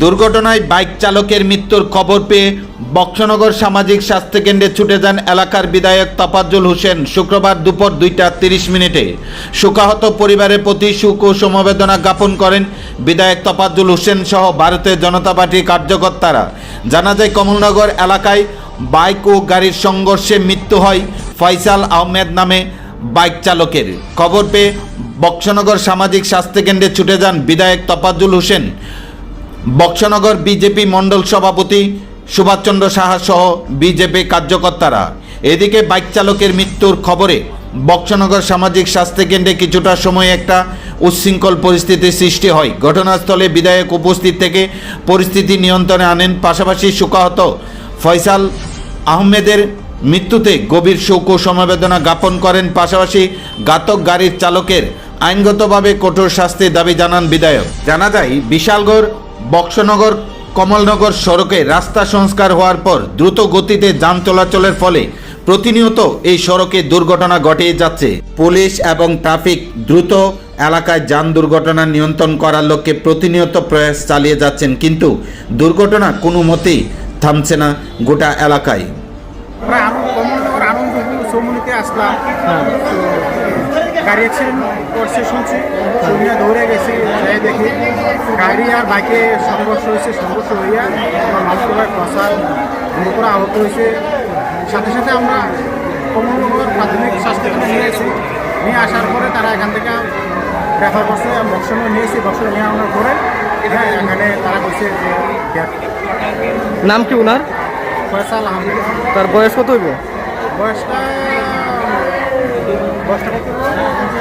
দুর্ঘটনায় বাইক চালকের মৃত্যুর খবর পেয়ে বক্সনগর সামাজিক স্বাস্থ্যকেন্দ্রে ছুটে যান এলাকার বিধায়ক তাপাজ্জুল হোসেন শুক্রবার দুপুর দুইটা তিরিশ মিনিটে। শোকাহত পরিবারের প্রতি সুখ ও সমবেদনা জ্ঞাপন করেন বিধায়ক তাপাজ্জুল হোসেন সহ ভারতের জনতা পার্টির কার্যকর্তারা। জানা যায়, কমলনগর এলাকায় বাইক ও গাড়ির সংঘর্ষে মৃত্যু হয় ফয়সাল আহমেদ নামে বাইক চালকের। খবর পেয়ে বক্সনগর সামাজিক স্বাস্থ্যকেন্দ্রে ছুটে যান বিধায়ক তফাজ্জুল হোসেন। বক্সনগর বিজেপি মণ্ডল সভাপতি সুভাষচন্দ্র সাহা সহ বিজেপি কার্যকর্তারা। এদিকে বাইক চালকের মৃত্যুর খবরে বক্সনগর সামাজিক স্বাস্থ্যকেন্দ্রে কিছুটা সময় একটা উচ্ছৃঙ্খল পরিস্থিতির সৃষ্টি হয়। ঘটনাস্থলে বিধায়ক উপস্থিত থেকে পরিস্থিতি নিয়ন্ত্রণে আনেন। পাশাপাশি শোকাহত ফয়সাল আহমেদের মৃত্যুতে গভীর শোক ও সমবেদনা জ্ঞাপন করেন। পাশাপাশি ঘাতক গাড়ির চালকের আইনগতভাবে কঠোর শাস্তির দাবি জানান বিধায়ক। জানা যায়, বিশালগড় বক্সনগর, কমলনগর সড়কে রাস্তা সংস্কার হওয়ার পর দ্রুত গতিতে যান চলাচলের ফলে প্রতিনিয়ত এই সড়কে দুর্ঘটনা ঘটিয়ে যাচ্ছে। পুলিশ এবং ট্রাফিক দ্রুত এলাকায় যান দুর্ঘটনা নিয়ন্ত্রণ করার লক্ষ্যে প্রতিনিয়ত প্রয়াস চালিয়ে যাচ্ছেন, কিন্তু দুর্ঘটনা কোনো মতেই থামছে না গোটা এলাকায়। গাড়ি অ্যাক্সিডেন্ট করছে শুনছি। শুনিয়া দৌড়ে গেছি যাই দেখি। গাড়ি আর বাইকে সংঘর্ষ হয়েছে সংঘর্ষ হইয়া আমার মামসভায় প্রসাদ গুরুতর আহত হয়েছে। সাথে সাথে আমরা কমলনগর প্রাথমিক স্বাস্থ্যকেন্দ্রে নিয়ে এসেছি নিয়ে আসার পরে তারা এখান থেকে রেফার করছে বক্সনে নিয়েছি বক্সনে নিয়ে আনার পরে হ্যাঁ এখানে তারা বলছে যে নাম কি ওনার? ফয়সাল আহমেদ। তার বয়স কত হইব? বয়সটা 何?